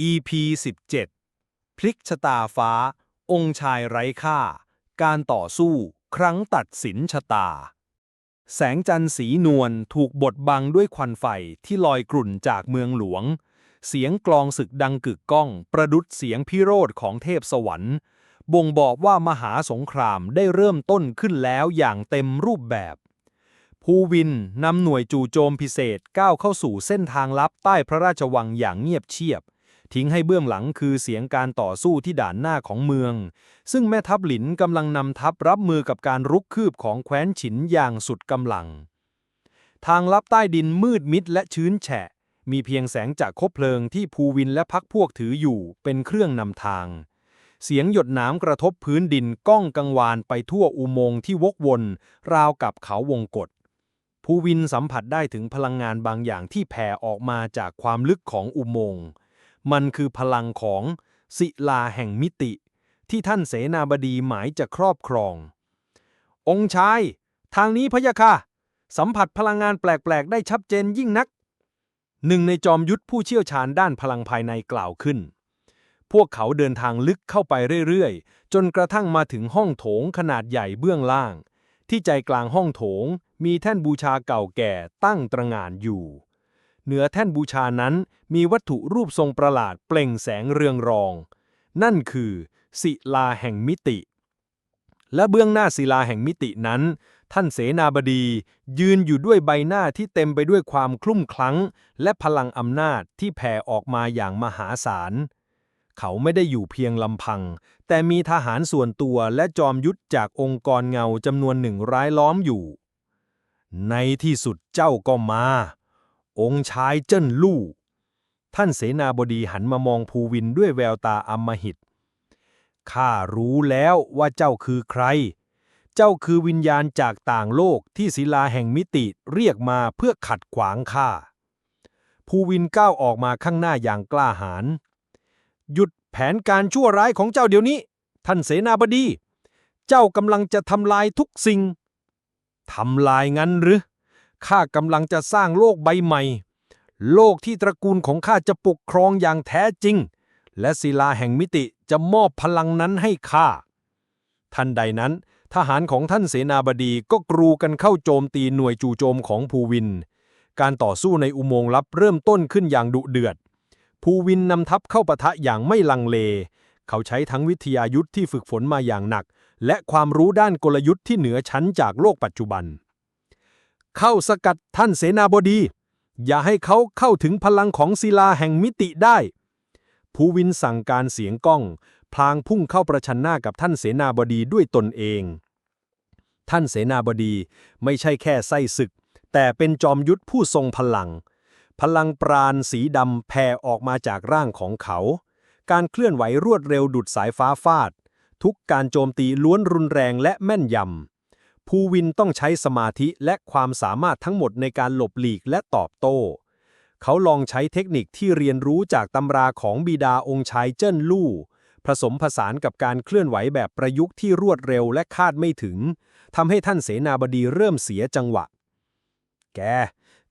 EP 17 พลิกชะตาฟ้า องค์ชายไร้ค่า การต่อสู้ ครั้งตัดสินชะตา แสงจันทร์สีนวลถูกบดบังด้วยควันไฟที่ลอยกลุ่นจากเมืองหลวง เสียงกลองศึกดังกึกก้อง ประดุดเสียงพิโรธของเทพสวรรค์ บ่งบอกว่ามหาสงครามได้เริ่มต้นขึ้นแล้วอย่างเต็มรูปแบบ ภูวินนำหน่วยจู่โจมพิเศษก้าวเข้าสู่เส้นทางลับใต้พระราชวังอย่างเงียบเชียบ ทิ้งให้เบื้องหลังคือเสียงการต่อสู้ที่ด่านหน้าของเมือง ซึ่งแม่ทัพหลินกำลังนำทัพรับมือกับการรุกคืบของแคว้นฉินอย่างสุดกำลัง ทางลับใต้ดินมืดมิดและชื้นแฉะ มีเพียงแสงจากคบเพลิงที่ภูวินและพักพวกถืออยู่เป็นเครื่องนำทาง เสียงหยดน้ำกระทบพื้นดินก้องกังวานไปทั่วอุโมงค์ที่วกวน ราวกับเขาวงกฏภูวินสัมผัสได้ถึงพลังงานบางอย่างที่แผ่ออกมาจากความลึกของอุโมงค์ มันคือพลังของศิลาแห่งมิติ ที่ท่านเสนาบดีหมายจะครอบครอง องค์ชาย ทางนี้พะยะค่ะ สัมผัสพลังงานแปลก ๆ ได้ชัดเจนยิ่งนัก หนึ่งในจอมยุทธผู้เชี่ยวชาญด้านพลังภายในกล่าวขึ้น พวกเขาเดินทางลึกเข้าไปเรื่อย ๆ จนกระทั่งมาถึงห้องโถงขนาดใหญ่เบื้องล่าง ที่ใจกลางห้องโถงมีแท่นบูชาเก่าแก่ตั้งตระหง่านอยู่ เหนือแท่นบูชานั้นมีวัตถุรูปทรงประหลาดเปล่งแสงเรืองรอง นั่นคือ ศิลาแห่งมิติ และเบื้องหน้าศิลาแห่งมิตินั้น ท่านเสนาบดียืนอยู่ด้วยใบหน้าที่เต็มไปด้วยความคลุ่มคลั้ง และพลังอำนาจที่แผ่ออกมาอย่างมหาศาล เขาไม่ได้อยู่เพียงลำพัง แต่มีทหารส่วนตัวและจอมยุทธจากองค์กรเงาจำนวนหนึ่งร้ายล้อมอยู่ ในที่สุดเจ้าก็มา องค์ชายเจิ้นลู่ ท่านเสนาบดีหันมามองภูวินด้วยแววตาอำมหิต ข้ารู้แล้วว่าเจ้าคือใคร เจ้าคือวิญญาณจากต่างโลกที่ศิลาแห่งมิติเรียกมาเพื่อขัดขวางข้า ภูวินก้าวออกมาข้างหน้าอย่างกล้าหาญ หยุดแผนการชั่วร้ายของเจ้าเดี๋ยวนี้ ท่านเสนาบดี เจ้ากำลังจะทำลายทุกสิ่ง ทำลายงั้นหรือ ข้ากำลังจะสร้างโลกใบใหม่ โลกที่ตระกูลของข้าจะปกครองอย่างแท้จริง และศิลาแห่งมิติจะมอบพลังนั้นให้ข้าทันใดนั้น ทหารของท่านเสนาบดีก็กรูกันเข้าโจมตีหน่วยจู่โจมของภูวิน การต่อสู้ในอุโมงค์ลับเริ่มต้นขึ้นอย่างดุเดือด ภูวินนำทัพเข้าปะทะอย่างไม่ลังเล เขาใช้ทั้งวิทยายุทธที่ฝึกฝนมาอย่างหนัก และความรู้ด้านกลยุทธ์ที่เหนือชั้นจากโลกปัจจุบัน เข้าสกัดท่านเสนาบดี อย่าให้เขาเข้าถึงพลังของศิลาแห่งมิติได้ ภูวินสั่งการเสียงก้อง พลางพุ่งเข้าประชันหน้ากับท่านเสนาบดีด้วยตนเอง ท่านเสนาบดีไม่ใช่แค่ไส้ศึก แต่เป็นจอมยุทธผู้ทรงพลัง พลังปราณสีดำแผ่ออกมาจากร่างของเขา การเคลื่อนไหวรวดเร็วดุดสายฟ้าฟาด ทุกการโจมตีล้วนรุนแรงและแม่นยำ ภูวินต้องใช้สมาธิและความสามารถทั้งหมดในการหลบหลีกและตอบโต้ เขาลองใช้เทคนิคที่เรียนรู้จากตำราของบิดาองค์ชายเจิ้นลู่ ผสมผสานกับการเคลื่อนไหวแบบประยุกต์ที่รวดเร็วและคาดไม่ถึงทำให้ท่านเสนาบดีเริ่มเสียจังหวะ แก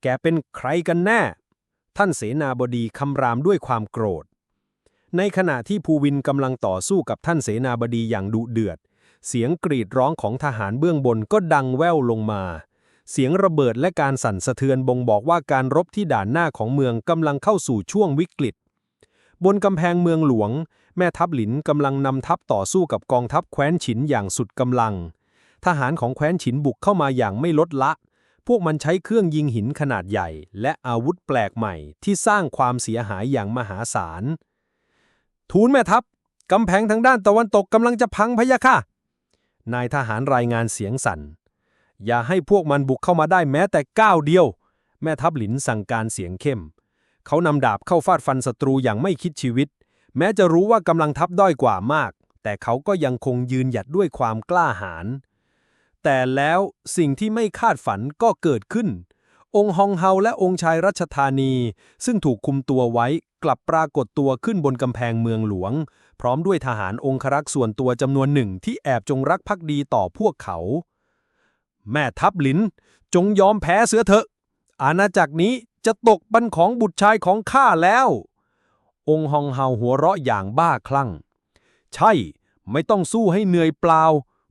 แกเป็นใครกันแน่ ท่านเสนาบดีคำรามด้วยความโกรธ ในขณะที่ภูวินกำลังต่อสู้กับท่านเสนาบดีอย่างดุเดือด เสียงกรีดร้องของทหารเบื้องบนก็ดังแว่วลงมา เสียงระเบิดและการสั่นสะเทือนบ่งบอกว่าการรบที่ด่านหน้าของเมืองกำลังเข้าสู่ช่วงวิกฤต บนกำแพงเมืองหลวง แม่ทัพหลินกำลังนำทัพต่อสู้กับกองทัพแคว้นฉินอย่างสุดกำลัง ทหารของแคว้นฉินบุกเข้ามาอย่างไม่ลดละ พวกมันใช้เครื่องยิงหินขนาดใหญ่ และอาวุธแปลกใหม่ ที่สร้างความเสียหายอย่างมหาศาล ทูลแม่ทัพกำแพงทางด้านตะวันตกกำลังจะพังพะยะค่ะ นายทหารรายงานเสียงสั่น อย่าให้พวกมันบุกเข้ามาได้แม้แต่ก้าวเดียว แม่ทัพหลินสั่งการเสียงเข้ม เขานำดาบเข้าฟาดฟันศัตรูอย่างไม่คิดชีวิต แม้จะรู้ว่ากำลังทัพด้อยกว่ามาก แต่เขาก็ยังคงยืนหยัดด้วยความกล้าหาญ แต่แล้วสิ่งที่ไม่คาดฝันก็เกิดขึ้น องค์ฮองเฮาและองค์ชายรัชธานี ซึ่งถูกคุมตัวไว้กลับปรากฏตัวขึ้นบนกำแพงเมืองหลวง ร้อมด้วยทหารองครักษ์ส่วนตัวจำนวนหนึ่งที่แอบจงรักภักดีต่อพวกเขา แม่ทัพหลินจงยอมแพ้เสือเถอะ อาณาจักรนี้จะตกบันของบุตรชายของข้าแล้ว องค์ฮองเฮาหัวเราะอย่างบ้าคลั่ง ใช่ ไม่ต้องสู้ให้เหนื่อยเปล่า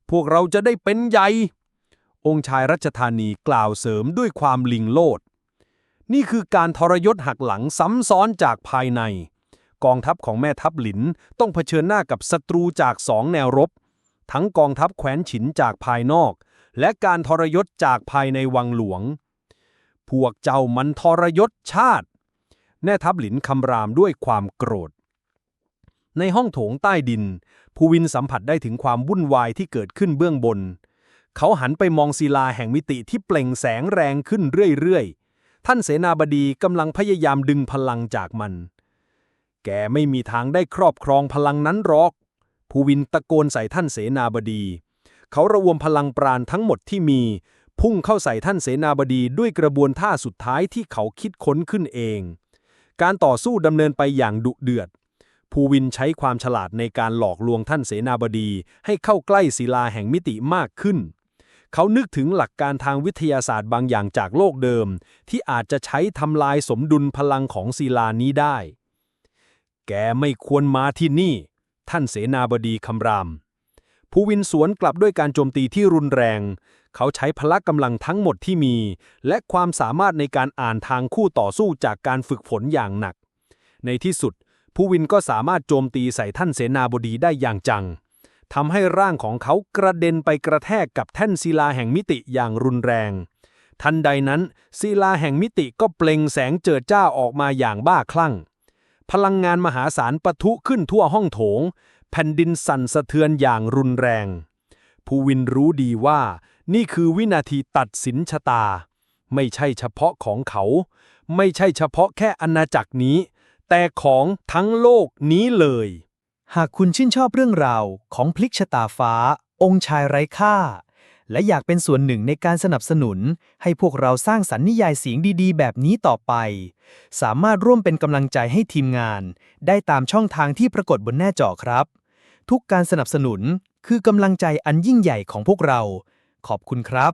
พวกเราจะได้เป็นใหญ่ องค์ชายรัชธานีกล่าวเสริมด้วยความลิงโลด นี่คือการทรยศหักหลังซ้ำซ้อนจากภายใน กองทัพของแม่ทัพหลินต้องเผชิญหน้ากับศัตรูจากสองแนวรบ ทั้งกองทัพแขวนฉินจากภายนอก และการทรยศจากภายในวังหลวง พวกเจ้ามันทรยศชาติ แม่ทัพหลินคำรามด้วยความโกรธ ในห้องโถงใต้ดิน ภูวินสัมผัสได้ถึงความวุ่นวายที่เกิดขึ้นเบื้องบน เขาหันไปมองศิลาแห่งมิติที่เปล่งแสงแรงขึ้นเรื่อยๆท่านเสนาบดีกำลังพยายามดึงพลังจากมัน แกไม่มีทางได้ครอบครองพลังนั้นหรอก ภูวินตะโกนใส่ท่านเสนาบดี เขาระวมพลังปราณทั้งหมดที่มี พุ่งเข้าใส่ท่านเสนาบดีด้วยกระบวนท่าสุดท้ายที่เขาคิดค้นขึ้นเอง การต่อสู้ดำเนินไปอย่างดุเดือด ภูวินใช้ความฉลาดในการหลอกลวงท่านเสนาบดีให้เข้าใกล้ศิลาแห่งมิติมากขึ้น เขานึกถึงหลักการทางวิทยาศาสตร์บางอย่างจากโลกเดิม ที่อาจจะใช้ทำลายสมดุลพลังของศิลานี้ได้ แกไม่ควรมาที่นี่ ท่านเสนาบดีคำราม ภูวินสวนกลับด้วยการโจมตีที่รุนแรง เขาใช้พละกำลังทั้งหมดที่มี และความสามารถในการอ่านทางคู่ต่อสู้จากการฝึกฝนอย่างหนัก ในที่สุด ภูวินก็สามารถโจมตีใส่ท่านเสนาบดีได้อย่างจังทำให้ร่างของเขากระเด็นไปกระแทกกับแท่นศิลาแห่งมิติอย่างรุนแรง ทันใดนั้นศิลาแห่งมิติก็เปล่งแสงเจิดจ้าออกมาอย่างบ้าคลั่ง พลังงานมหาศาลปะทุขึ้นทั่วห้องโถง แผ่นดินสั่นสะเทือนอย่างรุนแรง ภูวินรู้ดีว่า นี่คือวินาทีตัดสินชะตา ไม่ใช่เฉพาะของเขา ไม่ใช่เฉพาะแค่อาณาจักรนี้ แต่ของทั้งโลกนี้เลย หากคุณชื่นชอบเรื่องราวของพลิกชะตาฟ้า องค์ชายไร้ค่า และอยากเป็นส่วนหนึ่งในการสนับสนุน ให้พวกเราสร้างสรรค์นิยายเสียงดีๆ แบบนี้ต่อไป สามารถร่วมเป็นกำลังใจให้ทีมงาน ได้ตามช่องทางที่ปรากฏบนหน้าจอครับ ทุกการสนับสนุนคือกำลังใจอันยิ่งใหญ่ของพวกเรา ขอบคุณครับ